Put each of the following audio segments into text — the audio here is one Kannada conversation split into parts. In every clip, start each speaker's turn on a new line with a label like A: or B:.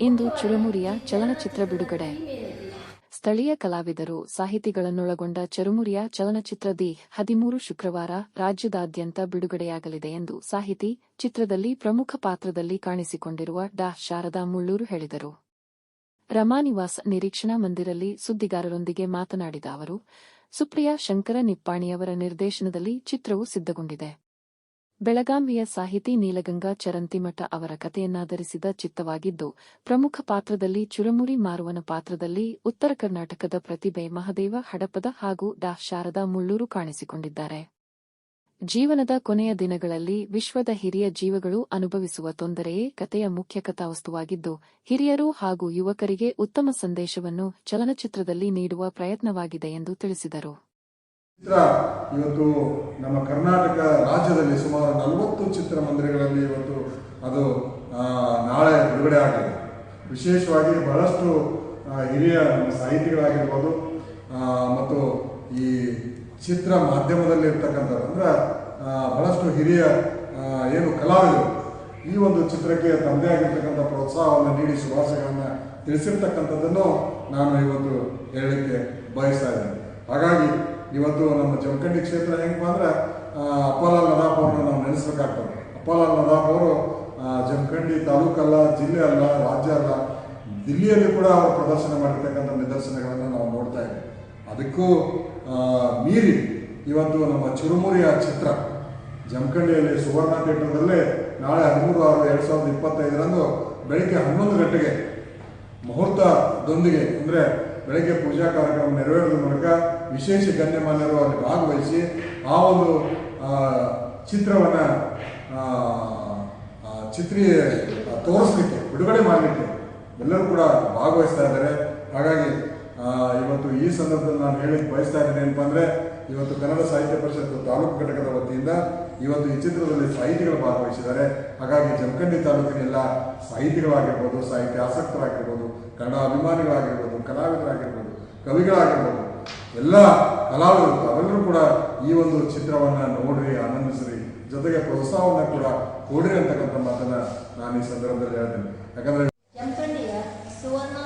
A: ಇಂದು ಚುರುಮುರಿಯ ಚಲನಚಿತ್ರ ಬಿಡುಗಡೆ. ಸ್ಥಳೀಯ ಕಲಾವಿದರು ಸಾಹಿತಿಗಳನ್ನೊಳಗೊಂಡ ಚರುಮುರಿಯ ಚಲನಚಿತ್ರ ದಿ ಹದಿಮೂರು ಶುಕ್ರವಾರ ರಾಜ್ಯದಾದ್ಯಂತ ಬಿಡುಗಡೆಯಾಗಲಿದೆ ಎಂದು ಸಾಹಿತಿ ಚಿತ್ರದಲ್ಲಿ ಪ್ರಮುಖ ಪಾತ್ರದಲ್ಲಿ ಕಾಣಿಸಿಕೊಂಡಿರುವ ಡಾ ಶಾರದಾ ಮುಳ್ಳೂರು ಹೇಳಿದರು. ರಮಾನಿವಾಸ್ ನಿರೀಕ್ಷಣಾ ಮಂದಿರಲ್ಲಿ ಸುದ್ದಿಗಾರರೊಂದಿಗೆ ಮಾತನಾಡಿದ ಅವರು, ಸುಪ್ರಿಯಾ ಶಂಕರ ನಿಪ್ಪಾಣಿಯವರ ನಿರ್ದೇಶನದಲ್ಲಿ ಚಿತ್ರವು ಸಿದ್ಧಗೊಂಡಿದೆ. ಬೆಳಗಾವಿಯ ಸಾಹಿತಿ ನೀಲಗಂಗಾ ಚರಂತಿಮಠ ಅವರ ಕಥೆಯನ್ನಾಧರಿಸಿದ ಚಿತ್ತವಾಗಿದ್ದು, ಪ್ರಮುಖ ಪಾತ್ರದಲ್ಲಿ ಚುರಮುರಿ ಮಾರುವನ ಪಾತ್ರದಲ್ಲಿ ಉತ್ತರ ಕರ್ನಾಟಕದ ಪ್ರತಿಭೆ ಮಹದೇವ ಹಡಪದ ಹಾಗೂ ಡಾ. ಶಾರದಾ ಮುಳ್ಳೂರು ಕಾಣಿಸಿಕೊಂಡಿದ್ದಾರೆ. ಜೀವನದ ಕೊನೆಯ ದಿನಗಳಲ್ಲಿ ವಿಶ್ವದ ಹಿರಿಯ ಜೀವಗಳು ಅನುಭವಿಸುವ ತೊಂದರೆಯೇ ಕಥೆಯ ಮುಖ್ಯ ಕಥಾವಸ್ತುವಾಗಿದ್ದು, ಹಿರಿಯರು ಹಾಗೂ ಯುವಕರಿಗೆ ಉತ್ತಮ ಸಂದೇಶವನ್ನು ಚಲನಚಿತ್ರದಲ್ಲಿ ನೀಡುವ ಪ್ರಯತ್ನವಾಗಿದೆ ಎಂದು ತಿಳಿಸಿದರು.
B: ಚಿತ್ರ ಇವತ್ತು ನಮ್ಮ ಕರ್ನಾಟಕ ರಾಜ್ಯದಲ್ಲಿ ಸುಮಾರು ನಲವತ್ತು ಚಿತ್ರಮಂದಿರಗಳಲ್ಲಿ ಇವತ್ತು ಅದು ನಾಳೆ ಬಿಡುಗಡೆ ಆಗಿದೆ. ವಿಶೇಷವಾಗಿ ಬಹಳಷ್ಟು ಹಿರಿಯ ಸಾಹಿತಿಗಳಾಗಿರ್ಬೋದು ಮತ್ತು ಈ ಚಿತ್ರ ಮಾಧ್ಯಮದಲ್ಲಿ ಇರ್ತಕ್ಕಂಥದ್ದು ಅಂದ್ರೆ ಬಹಳಷ್ಟು ಹಿರಿಯ ಏನು ಕಲಾವಿದರು. ಈ ಒಂದು ಚಿತ್ರಕ್ಕೆ ತಮ್ಮದೇ ಆಗಿರ್ತಕ್ಕಂಥ ಪ್ರೋತ್ಸಾಹವನ್ನು ನೀಡಿ ಶುಭಾಶಯಗಳನ್ನು ತಿಳಿಸಿರ್ತಕ್ಕಂಥದ್ದನ್ನು ನಾನು ಇವತ್ತು ಹೇಳಲಿಕ್ಕೆ ಬಯಸ್ತಾ ಇದ್ದೇನೆ. ಹಾಗಾಗಿ ಇವತ್ತು ನಮ್ಮ ಜಮಖಂಡಿ ಕ್ಷೇತ್ರ ಹೆಂಗಪ್ಪ ಅಂದ್ರೆ ಅಪ್ಪಲಾಲ್ ನದಾಫ್ ಅವ್ರನ್ನ ನಾವು ನೆನೆಸ್ಬೇಕಾಗ್ತದೆ. ಅಪ್ಪಲಾಲ್ ನದಾಫ್ ಅವರು ಜಮಖಂಡಿ ತಾಲೂಕಲ್ಲ, ಜಿಲ್ಲೆ ಅಲ್ಲ, ರಾಜ್ಯ ಅಲ್ಲ, ದಿಲ್ಲಿಯಲ್ಲಿ ಕೂಡ ಅವರು ಪ್ರದರ್ಶನ ಮಾಡಿರ್ತಕ್ಕಂಥ ನಿದರ್ಶನಗಳನ್ನು ನಾವು ನೋಡ್ತಾ ಇದ್ದೀವಿ. ಅದಕ್ಕೂ ಮೀರಿ ಇವತ್ತು ನಮ್ಮ ಚುರುಮುರಿಯ ಚಿತ್ರ ಜಮಖಂಡಿಯಲ್ಲಿ ಸುವರ್ಣ ಥಿಯೇಟರ್ದಲ್ಲೇ ನಾಳೆ ಹದಿಮೂರು ಆರು ಎರಡು ಸಾವಿರದ ಇಪ್ಪತ್ತೈದರಂದು ಬೆಳಿಗ್ಗೆ ಹನ್ನೊಂದು ಗಂಟೆಗೆ ಮುಹೂರ್ತದೊಂದಿಗೆ, ಅಂದರೆ ಬೆಳಗ್ಗೆ ಪೂಜಾ ಕಾರ್ಯಕ್ರಮ ನೆರವೇರಿದ ಮೂಲಕ ವಿಶೇಷ ಗಣ್ಯಮಾನ್ಯರು ಅಲ್ಲಿ ಭಾಗವಹಿಸಿ ಆ ಒಂದು ಚಿತ್ರವನ್ನು ಚಿತ್ರೀ ತೋರಿಸ್ಲಿಕ್ಕೆ, ಬಿಡುಗಡೆ ಮಾಡಲಿಕ್ಕೆ ಎಲ್ಲರೂ ಕೂಡ ಭಾಗವಹಿಸ್ತಾ ಇದ್ದಾರೆ. ಹಾಗಾಗಿ ಇವತ್ತು ಈ ಸಂದರ್ಭದಲ್ಲಿ ನಾನು ಹೇಳಿ ಬಯಸ್ತಾ ಇದ್ದೇನೆ ಏನಪ್ಪ ಅಂದರೆ ಇವತ್ತು ಕನ್ನಡ ಸಾಹಿತ್ಯ ಪರಿಷತ್ ತಾಲೂಕು ಘಟಕದ ವತಿಯಿಂದ ಇವತ್ತು ಈ ಚಿತ್ರದಲ್ಲಿ ಸಾಹಿತಿಗಳು ಭಾಗವಹಿಸಿದ್ದಾರೆ. ಹಾಗಾಗಿ ಜಮಖಂಡಿ ತಾಲೂಕಿನ ಎಲ್ಲ ಸಾಹಿತಿಗಳಾಗಿರ್ಬೋದು ಸಾಹಿತ್ಯ ಆಸಕ್ತರಾಗಿರ್ಬೋದು ಕನ್ನಡ ಅಭಿಮಾನಿಗಳಾಗಿರ್ಬೋದು, ಕಲಾವಿದರಾಗಿರ್ಬೋದು, ಕವಿಗಳಾಗಿರ್ಬೋದು ಎಲ್ಲ ಕಲಾವಿದರು ಅವೆಲ್ಲರೂ ಕೂಡ ಈ ಒಂದು ಚಿತ್ರವನ್ನು ನೋಡ್ರಿ, ಆನಂದಿಸ್ರಿ. ಜೊತೆಗೆ ಪ್ರೋತ್ಸಾಹವನ್ನು ಕೂಡ ಕೊಡ್ರಿ ಅಂತಕ್ಕಂಥ ಮಾತನ್ನ ನಾನು ಈ ಸಂದರ್ಭದಲ್ಲಿ ಹೇಳ್ತೇನೆ. ಯಾಕಂದ್ರೆ
C: ಕೆಂಪಣ್ಣಿಯ ಸುವರ್ಣ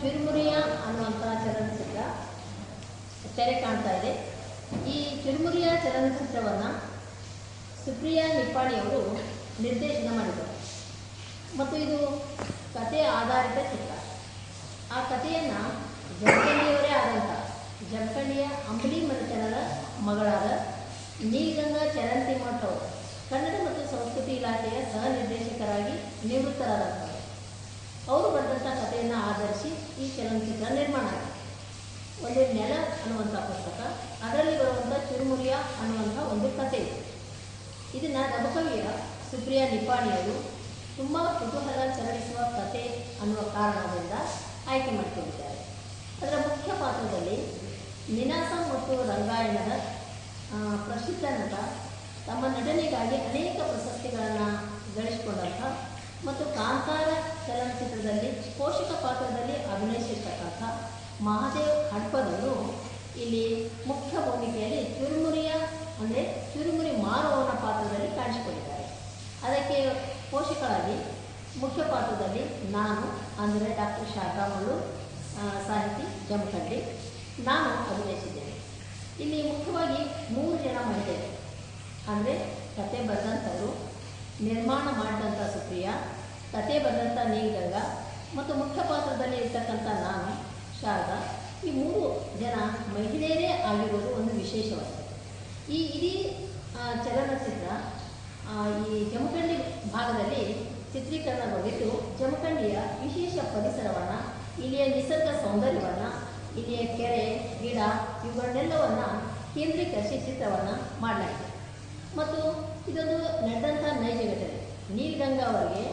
C: ಚುರುಮುರಿಯ ಅನ್ನುವಂತಹ ಚಲನಚಿತ್ರ ತೆರೆ ಕಾಣ್ತಾ ಇದೆ. ಈ ಚುರುಮುರಿಯ ಚಲನಚಿತ್ರವನ್ನು ಸುಪ್ರಿಯಾ ನಿಪ್ಪಾಣಿಯವರು ನಿರ್ದೇಶನ ಮಾಡಿದರು ಮತ್ತು ಇದು ಕಥೆ ಆಧಾರಿತ ಚಿತ್ರ. ಆ ಕಥೆಯನ್ನು ಜಮಖಂಡಿಯವರೇ ಆದಂಥ ಜಮಖಂಡಿಯ ಅಂಬಲಿ ಮನೆತನದ ಮಗಳಾದ ನೀಗಂಗಾ ಚರಂತಿಮಠ ಅವರು ಕನ್ನಡ ಮತ್ತು ಸಂಸ್ಕೃತಿ ಇಲಾಖೆಯ ಸಹ ನಿರ್ದೇಶಕರಾಗಿ ನಿವೃತ್ತರಾದಂಥವರು ಅವರು ಬಂದಂಥ ಕಥೆಯನ್ನು ಆಧರಿಸಿ ಈ ಚಲನಚಿತ್ರ ನಿರ್ಮಾಣ ಆಗಿದೆ. ಒಂದು ನೆಲ ಅನ್ನುವಂಥ ಪುಸ್ತಕ, ಅದರಲ್ಲಿ ಬರುವಂಥ ಚುರುಮುರಿಯ ಅನ್ನುವಂಥ ಒಂದು ಕಥೆ ಇದೆ. ಇದನ್ನು ನವಕವಿಯ ಸುಪ್ರಿಯಾ ನಿಪಾಣಿಯವರು ತುಂಬ ಕುತೂಹಲ ಚಲಿಸುವ ಕಥೆ ಅನ್ನುವ ಕಾರಣದಿಂದ ಆಯ್ಕೆ ಮಾಡಿಕೊಂಡಿದ್ದಾರೆ. ಅದರ ಮುಖ್ಯ ಪಾತ್ರದಲ್ಲಿ ನಿನಾಸಂ ಮತ್ತು ರಂಗಾಯಣದ ಪ್ರಸಿದ್ಧ ನಟ ತಮ್ಮ ನಟನೆಗಾಗಿ ಅನೇಕ ಪ್ರಶಸ್ತಿಗಳನ್ನು ಗಳಿಸಿಕೊಂಡಂಥ ಮತ್ತು ಕಾಂತಾರ ಚಲನಚಿತ್ರದಲ್ಲಿ ಪೋಷಕ ಪಾತ್ರದಲ್ಲಿ ಅಭಿನಯಿಸಿರ್ತಕ್ಕಂಥ ಮಹಾದೇವ್ ಹಡ್ಪದವರು ಇಲ್ಲಿ ಮುಖ್ಯ ಭೂಮಿಕೆಯಲ್ಲಿ ಚುರುಮುರಿಯ, ಅಂದರೆ ಚುರುಮುರಿ ಮಾರುವವನ ಪಾತ್ರದಲ್ಲಿ ಕಾಣಿಸಿಕೊಂಡಿದ್ದಾರೆ. ಅದಕ್ಕೆ ಪೋಷಕರಾಗಿ ಮುಖ್ಯ ಪಾತ್ರದಲ್ಲಿ ನಾನು, ಅಂದರೆ ಡಾಕ್ಟರ್ ಶಾರದಾಮಲ್ಲು ಸಾಹಿತಿ ಜಮಖಂಡಿ. ನಾನು ಅಭಿನಯಿಸಿದ್ದೇನೆ ಇಲ್ಲಿ ಮುಖ್ಯವಾಗಿ ಮೂರು ಜನ ಮಹಿಳೆಯರು. ಅಂದರೆ ಕತೆ ಬರೆದಂಥವರು ನಿರ್ಮಾಣ ಮಾಡಿದಂಥ ಸುಪ್ರಿಯಾ ಕತೆ ಬರೆದಂಥ ನೀಲಗಂಗಾ, ಮತ್ತು ಮುಖ್ಯ ಪಾತ್ರದಲ್ಲಿ ಇರ್ತಕ್ಕಂಥ ನಾನು, ಶಾರದಾ, ಈ ಮೂರು ಜನ ಮಹಿಳೆಯರೇ ಆಗಿರೋದು ಒಂದು ವಿಶೇಷವಾಗಿದೆ. ಈ ಇಡೀ ಚಲನಚಿತ್ರ ಈ ಜಮಖಂಡಿ ಭಾಗದಲ್ಲಿ ಚಿತ್ರೀಕರಣಗೊಂಡಿದ್ದು ಜಮಖಂಡಿಯ ವಿಶೇಷ ಪರಿಸರವನ್ನು ಇಲ್ಲಿಯ ನಿಸರ್ಗ ಸೌಂದರ್ಯವನ್ನು, ಇಲ್ಲಿಯ ಕೆರೆ, ಗಿಡ, ಇವುಗಳನ್ನೆಲ್ಲವನ್ನು ಕೇಂದ್ರೀಕರಿಸಿ ಚಿತ್ರವನ್ನ ಮಾಡಲಾಗಿದೆ. ಮತ್ತು ಇದೊಂದು ನಡೆದಂಥ ನೈಜ ಘಟನೆ. ನೀಲ್ಗಂಗಾ ಅವರಿಗೆ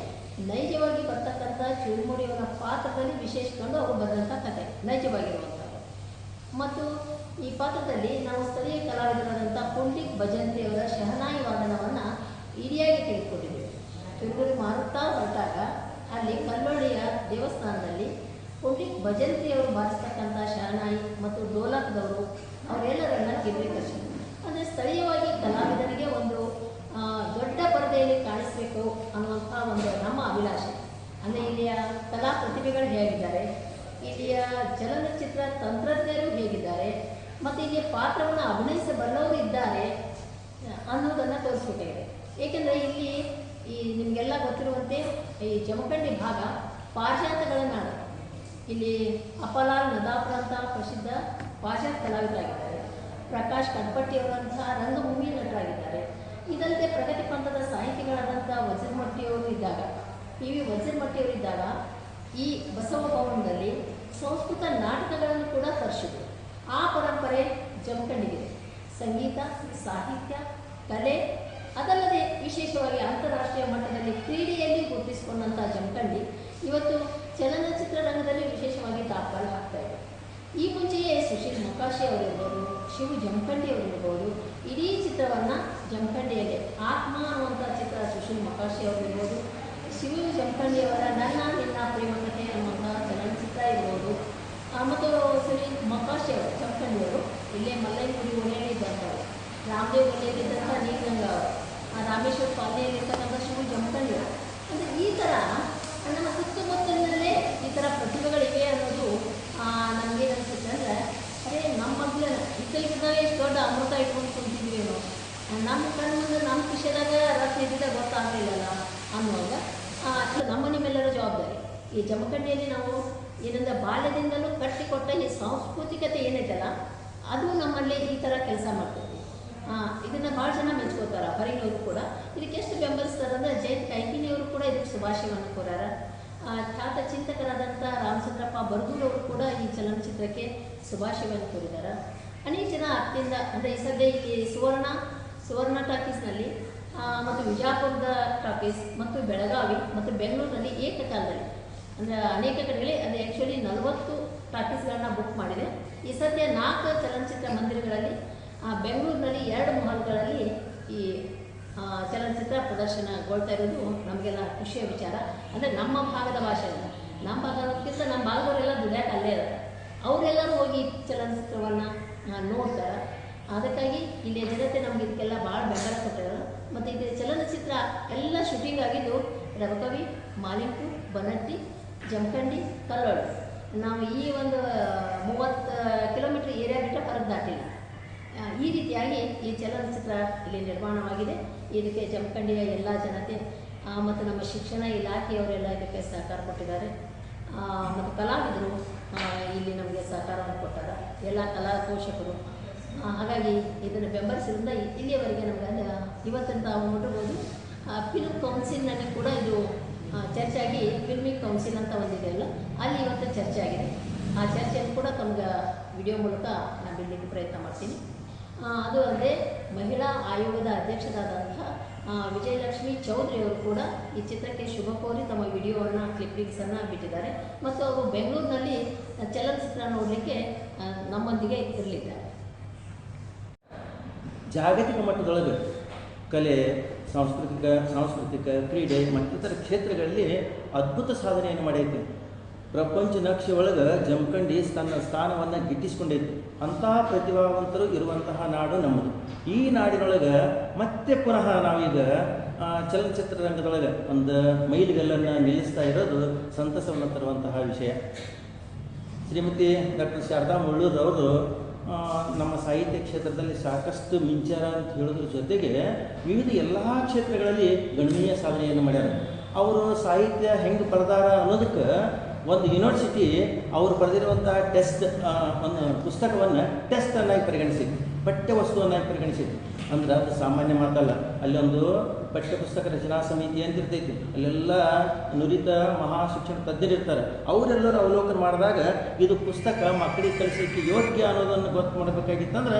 C: ನೈಜವಾಗಿ ಬರ್ತಕ್ಕಂಥ ಚುರುಮುರಿಯವರ ಪಾತ್ರದಲ್ಲಿ ವಿಶೇಷಕೊಂಡು ಅವರು ಬರೆದಂಥ ಕಥೆ, ನೈಜವಾಗಿರುವಂಥದ್ದು. ಮತ್ತು ಈ ಪಾತ್ರದಲ್ಲಿ ನಾವು ಸ್ಥಳೀಯ ಕಲಾವಿದರಾದಂಥ ಪುಂಡಿಕ್ ಭಜಂತಿಯವರ ಶಹನಾಯಿ ವಾದನವನ್ನು ಇಡಿಯಾಗಿ ತೆಗೆದುಕೊಂಡಿದ್ದೇವೆ ಚುರುಮುರಿ ಮಾರುತ್ತಾ ಹೊರಟಾಗ ಅಲ್ಲಿ ಕಲ್ಲೊಳ್ಳಿಯ ದೇವಸ್ಥಾನದಲ್ಲಿ ಪುಂಡಿಕ್ ಭಜಂತ್ರಿಯವರು ಬಾರಿಸ್ತಕ್ಕಂಥ ಶರಣಾಯಿ ಮತ್ತು ಡೋಲಕ್ದವರು, ಅವರೆಲ್ಲರನ್ನ ಕೇಂದ್ರೀಕರಿಸಿದರು ಅಂದರೆ ಸ್ಥಳೀಯವಾಗಿ ಕಲಾವಿದರಿಗೆ ಒಂದು ದೊಡ್ಡ ಪರದೆಯಲ್ಲಿ ಕಾಣಿಸಬೇಕು ಅನ್ನುವಂಥ ಒಂದು ನಮ್ಮ ಅಭಿಲಾಷೆ. ಇಲ್ಲಿಯ ಕಲಾ ಪ್ರತಿಭೆಗಳು ಹೇಗಿದ್ದಾರೆ? ಇಲ್ಲಿಯ ಚಲನಚಿತ್ರ ತಂತ್ರಜ್ಞರು ಹೇಗಿದ್ದಾರೆ? ಮತ್ತು ಇಲ್ಲಿಯ ಪಾತ್ರವನ್ನು ಅಭಿನಯಿಸಬಲ್ಲವರು ಇದ್ದಾರೆ ಅನ್ನೋದನ್ನು ತೋರಿಸ್ಬೇಕಾಗಿದೆ ಏಕೆಂದರೆ ಇಲ್ಲಿ ಈ ನಿಮಗೆಲ್ಲ ಗೊತ್ತಿರುವಂತೆ ಈ ಜಮಖಂಡಿ ಭಾಗ ಪಾಶ್ಚಾತ್ಯಗಳ ನಾಡು ಇಲ್ಲಿ ಅಪಲಾಲ್ ನದಾಪುರ ಅಂತ ಪ್ರಸಿದ್ಧ ಭಾಷಾ ಕಲಾವಿದರಾಗಿದ್ದಾರೆ. ಪ್ರಕಾಶ್ ಕಡ್ಪಟ್ಟಿಯವರಂತಹ ರಂಗಭೂಮಿ ನಟರಾಗಿದ್ದಾರೆ. ಇದಲ್ಲದೆ ಪ್ರಗತಿ ಪಂಥದ ಸಾಹಿತಿಗಳಾದಂಥ ವಜ್ರಮಟ್ಟಿಯವರು ಇದ್ದಾಗ, ಪಿ. ವಿ. ವಜ್ರಮಟ್ಟಿಯವರು ಇದ್ದಾಗ ಈ ಬಸವ ಭವನದಲ್ಲಿ ಸಂಸ್ಕೃತ ನಾಟಕಗಳನ್ನು ಕೂಡ ತರಿಸಿದ್ರು. ಆ ಪರಂಪರೆ ಜಮಖಂಡಿಗಿದೆ. ಸಂಗೀತ, ಸಾಹಿತ್ಯ, ಕಲೆ, ಅದಲ್ಲದೆ ವಿಶೇಷವಾಗಿ ಅಂತಾರಾಷ್ಟ್ರೀಯ ಮಟ್ಟದಲ್ಲಿ ಕ್ರೀಡೆಯಲ್ಲಿ ಗುರುತಿಸಿಕೊಂಡಂಥ ಜಮಖಂಡಿ ಇವತ್ತು ಚಲನಚಿತ್ರ ರಂಗದಲ್ಲಿ ವಿಶೇಷವಾಗಿ ದಾಖಲು ಹಾಕ್ತಾ ಇದೆ. ಈ ಮುಂಚೆಯೇ ಸುಶೀಲ್ ಮೊಕಾಶಿ ಅವರಿರ್ಬೋದು, ಶಿವ ಜಮಖಂಡಿ ಅವರಿರ್ಬೋದು, ಇಡೀ ಚಿತ್ರವನ್ನು ಜಮಖಂಡಿಯಲ್ಲಿ ಆತ್ಮ ಅನ್ನುವಂಥ ಚಿತ್ರ ಸುಶೀಲ್ ಮೊಕಾಶಿ ಅವರಿರ್ಬೋದು, ಶಿವು ಜಮಖಂಡಿಯವರ ನನ್ನ, ನಿನ್ನ ಪ್ರೇಮಕತೆ ಅನ್ನುವಂಥ ಚಲನಚಿತ್ರ ಇರ್ಬೋದು. ಮತ್ತು ಸುಶೀಲ್ ಮೊಕಾಶಿ ಅವರು ಜಮಖಂಡಿಯವರು ಇಲ್ಲೇ ಮಲ್ಲೈಗುಡಿ ಓಣಿಯಲ್ಲಿ ಇದ್ದಂಥವ್ರು ರಾಮದೇವ್ ಗಲ್ಲಿಯಲ್ಲಿದ್ದಂಥ ನೀಲಗಂಗ ಅವರು ರಾಮೇಶ್ವರ ಪಾಲನೆಯಲ್ಲಿರ್ತಕ್ಕಂಥ ಶಿವು ಅವರು. ಅಂದರೆ ಈ ಥರ ನಮ್ಮ ಸುತ್ತಮುತ್ತಲಿನಲ್ಲೇ ಈ ಥರ ಪ್ರತಿಭೆಗಳಿವೆ ಅನ್ನೋದು ನಮಗೆ ಅನಿಸುತ್ತೆ. ಅಂದರೆ, ಅದೇ ನಮ್ಮ ಮಕ್ಕಳ ಇದ್ದಲ್ಲಿದ್ದಾಗ ಎಷ್ಟು ದೊಡ್ಡ ಅಮೃತ ಇಟ್ಕೊಂಡು ಕುಂತಿದ್ವಿ ನಾವು ನಮ್ಮ ಕಣ್ಣು ಮುಂದೆ ನಮ್ಮ ವಿಷಯದಾಗ ರತ್ನ ಇದ್ದಿದ್ದ ಗೊತ್ತಾಗಲಿಲ್ಲಲ್ಲ ಅನ್ನುವಾಗ ನಮ್ಮ ನಿಮ್ಮೆಲ್ಲರ ಜವಾಬ್ದಾರಿ. ಈ ಜಮಖಂಡಿಯಲ್ಲಿ ನಾವು ಏನಂದ್ರೆ ಬಾಲ್ಯದಿಂದಲೂ ಕಟ್ಟಿಕೊಟ್ಟ ಈ ಸಾಂಸ್ಕೃತಿಕತೆ ಏನೈತಲ್ಲ, ಅದು ನಮ್ಮಲ್ಲಿ ಈ ಥರ ಕೆಲಸ ಮಾಡ್ತದೆ. ಇದನ್ನ ಭಾಳ ಜನ ಮೆಚ್ಕೋತಾರ ಬರೀನವರು ಕೂಡ. ಇದಕ್ಕೆ ಎಷ್ಟು ಬೆಂಬಲಿಸ್ತಾರೆ ಅಂದ್ರೆ ಜಯಂತ್ ಕೈಕಿನಿಯವರು ಕೂಡ ಇದಕ್ಕೆ ಶುಭಾಶಯವನ್ನು ಕೋರಾರ ಖ್ಯಾತ ಚಿಂತಕರಾದಂಥ ರಾಮಚಂದ್ರಪ್ಪ ಬರಗೂರವರು ಕೂಡ ಈ ಚಲನಚಿತ್ರಕ್ಕೆ ಶುಭಾಶಯವನ್ನು ಕೋರಿದ್ದಾರೆ ಅನೇಕ ಜನ ಅತ್ಯಂತ, ಅಂದರೆ ಈ ಸದ್ಯ ಇಲ್ಲಿ ಸುವರ್ಣ ಸುವರ್ಣ ಟಾಕೀಸ್ನಲ್ಲಿ ಮತ್ತು ವಿಜಯಪುರದ ಟಾಕೀಸ್, ಮತ್ತು ಬೆಳಗಾವಿ, ಮತ್ತು ಬೆಂಗಳೂರಿನಲ್ಲಿ ಏಕಕಾಲದಲ್ಲಿ, ಅಂದರೆ ಅನೇಕ ಕಡೆಗಳಲ್ಲಿ ಅದು ಆ್ಯಕ್ಚುಲಿ ನಲವತ್ತು ಟಾಕೀಸ್ಗಳನ್ನ ಬುಕ್ ಮಾಡಿದೆ. ಈ ಸದ್ಯ ನಾಲ್ಕು ಚಲನಚಿತ್ರ ಮಂದಿರಗಳಲ್ಲಿ ಬೆಂಗಳೂರಿನಲ್ಲಿ ಎರಡು ಮಹಲ್ಗಳಲ್ಲಿ ಈ ಚಲನಚಿತ್ರ ಪ್ರದರ್ಶನಗೊಳ್ತಾ ಇರೋದು ನಮಗೆಲ್ಲ ಖುಷಿಯ ವಿಚಾರ. ಅಂದರೆ ನಮ್ಮ ಭಾಗದ ಭಾಷೆಯಿಂದ ನಮ್ಮ ಭಾಗಕ್ಕಿಂತ ನಮ್ಮ ಭಾಗದವರೆಲ್ಲ ದುಡಿಯಾಕೆ ಅಲ್ಲೇ ಇದ್ದಾರೆ ಅವರೆಲ್ಲರೂ ಹೋಗಿ ಚಲನಚಿತ್ರವನ್ನು ನೋಡ್ತಾರೆ. ಅದಕ್ಕಾಗಿ ಇಲ್ಲಿ ಜನತೆ ನಮ್ಗೆ ಇದಕ್ಕೆಲ್ಲ ಭಾಳ ಬೆಂಬಲ ಕೊಟ್ಟಿದ್ದಾರೆ ಮತ್ತು ಇದು ಚಲನಚಿತ್ರ ಎಲ್ಲ ಶೂಟಿಂಗ್ ಆಗಿದ್ದು ರವಕವಿ ಮಾಲಿಂಪು ಬನಟ್ಟಿ ಜಮಖಂಡಿ ಕಲ್ಲೋಳು ನಾವು ಈ ಒಂದು ಮೂವತ್ತು ಕಿಲೋಮೀಟ್ರ್ ಏರಿಯಾ ಬಿಟ್ಟರೆ ಹೊರಗೆ ಆ, ಈ ರೀತಿಯಾಗಿ ಈ ಚಲನಚಿತ್ರ ಇಲ್ಲಿ ನಿರ್ಮಾಣವಾಗಿದೆ. ಇದಕ್ಕೆ ಜಮಖಂಡಿಯ ಎಲ್ಲ ಜನತೆ ಮತ್ತು ನಮ್ಮ ಶಿಕ್ಷಣ ಇಲಾಖೆಯವರೆಲ್ಲ ಇದಕ್ಕೆ ಸಹಕಾರ ಕೊಟ್ಟಿದ್ದಾರೆ. ಮತ್ತು ಕಲಾವಿದರು ಇಲ್ಲಿ ನಮಗೆ ಸಹಕಾರವನ್ನು ಕೊಟ್ಟಾರ ಎಲ್ಲ ಕಲಾ ಪೋಷಕರು. ಹಾಗಾಗಿ ಇದನ್ನು ಬೆಂಬಲಿಸಿದ್ರಿಂದ ಇಲ್ಲಿಯವರೆಗೆ ನಮಗೆ ಇವತ್ತಿನ ತಾವು ನೋಡಿರ್ಬೋದು. ಫಿಲ್ಮ್ ಕೌನ್ಸಿಲ್ನಲ್ಲಿ ಕೂಡ ಇದು ಚರ್ಚೆ ಆಗಿ ಫಿಲ್ಮಿಂಗ್ ಕೌನ್ಸಿಲ್ ಅಂತ ಒಂದಿದೆಯಲ್ಲ ಅಲ್ಲಿ ಇವತ್ತು ಚರ್ಚೆ ಆಗಿದೆ ಆ ಚರ್ಚೆಯನ್ನು ಕೂಡ ತಮ್ಗೆ ವಿಡಿಯೋ ಮೂಲಕ ನಾನು ಬಿಡಲಿಕ್ಕೆ ಪ್ರಯತ್ನ ಮಾಡ್ತೀನಿ. ಅದು ಅಲ್ಲದೆ ಮಹಿಳಾ ಆಯೋಗದ ಅಧ್ಯಕ್ಷರಾದಂಥ ಆ, ವಿಜಯಲಕ್ಷ್ಮಿ ಚೌಧರಿ ಅವರು ಕೂಡ ಈ ಚಿತ್ರಕ್ಕೆ ಶುಭ ಕೋರಿ ತಮ್ಮ ವಿಡಿಯೋವನ್ನು ಕ್ಲಿಪ್ಪಿಂಗ್ಸನ್ನು ಬಿಟ್ಟಿದ್ದಾರೆ. ಮತ್ತು ಅವರು ಬೆಂಗಳೂರಿನಲ್ಲಿ ಚಲನಚಿತ್ರ ನೋಡಲಿಕ್ಕೆ ನಮ್ಮೊಂದಿಗೆ ಇರಲಿದ್ದಾರೆ.
D: ಜಾಗತಿಕ ಮಟ್ಟದೊಳಗೆ ಕಲೆ ಸಾಂಸ್ಕೃತಿಕ ಸಾಂಸ್ಕೃತಿಕ ಕ್ರೀಡೆ ಮತ್ತಿತರ ಕ್ಷೇತ್ರಗಳಲ್ಲಿ ಅದ್ಭುತ ಸಾಧನೆಯನ್ನು ಮಾಡೈತಿ ಪ್ರಪಂಚ ನಕ್ಷೆ ಒಳಗೆ ಜಮಖಂಡಿ ತನ್ನ ಸ್ಥಾನವನ್ನು ಗಿಟ್ಟಿಸ್ಕೊಂಡೈತಿ ಅಂತಹ ಪ್ರತಿಭಾವಂತರು ಇರುವಂತಹ ನಾಡು ನಮ್ಮದು. ಈ ನಾಡಿನೊಳಗೆ ಮತ್ತೆ ಪುನಃ ನಾವೀಗ ಚಲನಚಿತ್ರ ರಂಗದೊಳಗೆ ಒಂದು ಮೈಲಿಗಲ್ಲನ್ನು ನಿಲ್ಲಿಸ್ತಾ ಇರೋದು ಸಂತಸವನ್ನು ತರುವಂತಹ ವಿಷಯ. ಶ್ರೀಮತಿ ಡಾಕ್ಟರ್ ಶಾರದಾ ಮುಳ್ಳೂರವರು ನಮ್ಮ ಸಾಹಿತ್ಯ ಕ್ಷೇತ್ರದಲ್ಲಿ ಸಾಕಷ್ಟು ಮಿಂಚಾರ ಅಂತ ಹೇಳೋದ್ರ ಜೊತೆಗೆ ವಿವಿಧ ಎಲ್ಲ ಕ್ಷೇತ್ರಗಳಲ್ಲಿ ಗಣನೀಯ ಸಾಧನೆಯನ್ನು ಮಾಡ್ಯಾರ. ಅವರು ಸಾಹಿತ್ಯ ಹೆಂಗೆ ಪಡೆದಾರ ಅನ್ನೋದಕ್ಕೆ ಒಂದು ಯೂನಿವರ್ಸಿಟಿ ಅವರು ಬರೆದಿರುವಂಥ ಟೆಸ್ಟ್ ಒಂದು ಪುಸ್ತಕವನ್ನು ಟೆಸ್ಟ್ ಅನ್ನಾಗಿ ಪರಿಗಣಿಸಿದ್ವಿ ಪಠ್ಯ ವಸ್ತುವನ್ನಾಗಿ ಪರಿಗಣಿಸಿದ್ವಿ ಅಂದ್ರೆ ಅದು ಸಾಮಾನ್ಯ ಮಾತಲ್ಲ. ಅಲ್ಲೊಂದು ಪಠ್ಯಪುಸ್ತಕ ರಚನಾ ಸಮಿತಿ ಅಂತ ಇರ್ತೈತಿ. ಅಲ್ಲೆಲ್ಲ ನುರಿತ ಮಹಾ ಶಿಕ್ಷಣ ತಜ್ಞರಿರ್ತಾರೆ ಅವರೆಲ್ಲರೂ ಅವಲೋಕನ ಮಾಡಿದಾಗ ಇದು ಪುಸ್ತಕ ಮಕ್ಕಳಿಗೆ ಕಲಿಸಲಿಕ್ಕೆ ಯೋಗ್ಯ ಅನ್ನೋದನ್ನು ಗೊತ್ತು ಮಾಡಬೇಕಾಗಿತ್ತಂದ್ರೆ